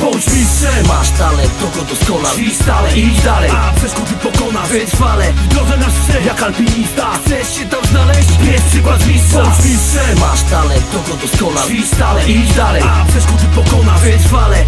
Bądź mistrzem! Masz talent, to go doskonal Idź stale, idź dalej. A przeszkody pokonasz. Wytrwale, W drodze na szczyt Jak alpinista. Chcesz się tam znaleźć? Bierz przykład z mistrza. Bądź mistrzem. Masz talent, to go doskonal Idź stale, idź dalej. A przeszkody pokonasz. Wytrwale,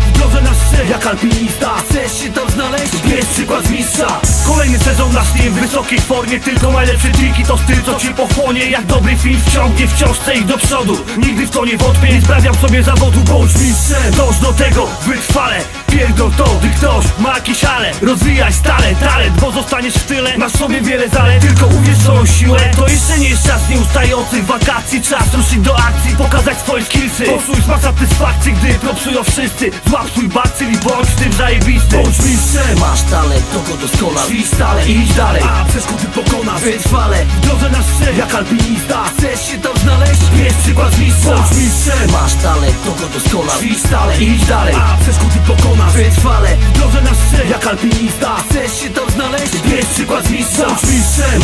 Jak alpinista. Chcesz się tam znaleźć? Bierz przykład z mistrza. Kolejny sezon na Steam w wysokiej formie Tylko najlepsze triki to styl co cię pochłonie Jak dobry film wciągnie w książce i do przodu. Nigdy w to nie wątpię, nie sprawiam sobie zawodu Bądź mistrzem, dąż do tego, wytrwale Pierdol to, gdy ktoś ma jakiś ale. Rozwijaj stale talent, bo zostaniesz w tyle. Masz sobie wiele zalet, tylko uwierz w swoją siłę. To jeszcze nie jest czas nieustających wakacji. Czas ruszyć do akcji, pokazać swoje skillsy. Poczuj smak satysfakcji, gdy propsują wszyscy. Złap swój bakcyl i bądź tym zajebisty. Bądź mistrzem, Masz talent, to go doskonal. Idź stale, idź dalej. A przeszkody pokonasz Wytrwale, W drodze na szczyt Jak alpinista. Chcesz się tam znaleźć? Bierz przykład mistrza. Bądź mistrzem. Masz talent, to go doskonal. Idź stale, idź dalej. A przeszkody pokonasz Wytrwale, W drodze na szczyt Jak alpinista przykład z mistrza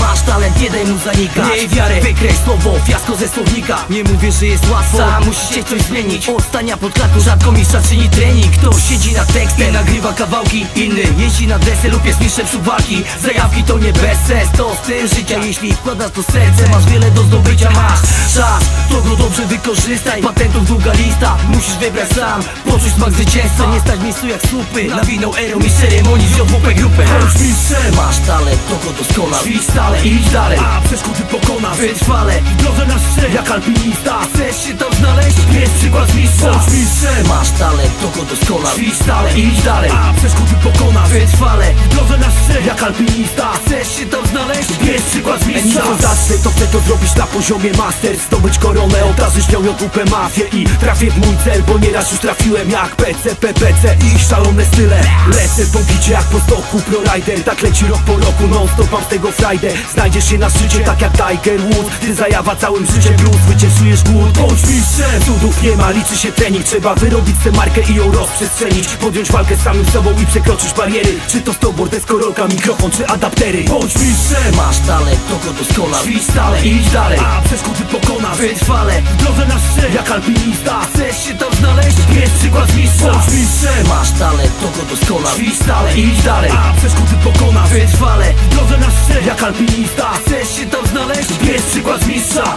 Masz talent, daj mu zanikać. Miej wiarę. Wykreś słowo, fiasko ze słownika. Nie mówię, że jest łatwo. Sam musisz się coś zmienić. Od stania pod klatką rzadko mistrza czyni trening. Ktoś siedzi nad tekstem, nagrywa kawałki Inny jeździ na desy lub jest mistrzem suwaki Zajawki to nie bez sens, to styl życia. Jeśli wkładasz to serce, masz wiele do zdobycia. Masz czas, to go dobrze wykorzystaj. Patentów długa lista, musisz wybrać sam. Poczuć smak zwycięstwa, nie stać w miejscu jak słupy. Nawinął erą i ceremonii z JWP grupę mistrzem. Masz talent, to go doskonal? Idź stale, idź dalej. A przeszkody pokonasz Wytrwale, W drodze na szczyt Jak alpinista. Chcesz się tam znaleźć? Bierz przykład mistrza Bądź talent, to go doskonal? Idź stale, idź dalej. A przeszkody pokonasz Wytrwale, W drodze na szczyt Jak alpinista. Chcesz się tam znaleźć? Bierz przykład z mistrza Zanim zacznę to chcę to zrobić na poziomie master. Zdobyć koronę, otarzyć nią JWP mafię I trafię w mój cel, bo nieraz już trafiłem jak PC, PPC i ich szalone style. Lecę po bicie jak po stoku ProRider Tak leci rok po roku, non stop mam z tego frajdę. Znajdziesz się na szczycie tak jak Tiger Woods Ty zajawa całym życiem. Blues, wycieszujesz głód. Bądź mistrzem. Cudów nie ma, liczy się trening. Trzeba wyrobić tę markę i ją rozprzestrzenić. Podjąć walkę z samym sobą i przekroczyć bariery. Czy to snowboard, deskorolka, mikrofon czy adaptery? Bądź mistrzem! Masz talent, to go doskonal. Idź stale, idź dalej. A przeszkody pokonasz Wytrwale, W drodze na szczyt Jak alpinista. Chcesz się tam znaleźć? Bierz przykład z mistrza. Bądź mistrzem. Masz talent, to go doskonal. Idź stale, idź dalej. A przeszkody pokonasz Wytrwale, W drodze na szczyt Jak alpinista. Chcesz się tam znaleźć? Bierz przykład z mistrza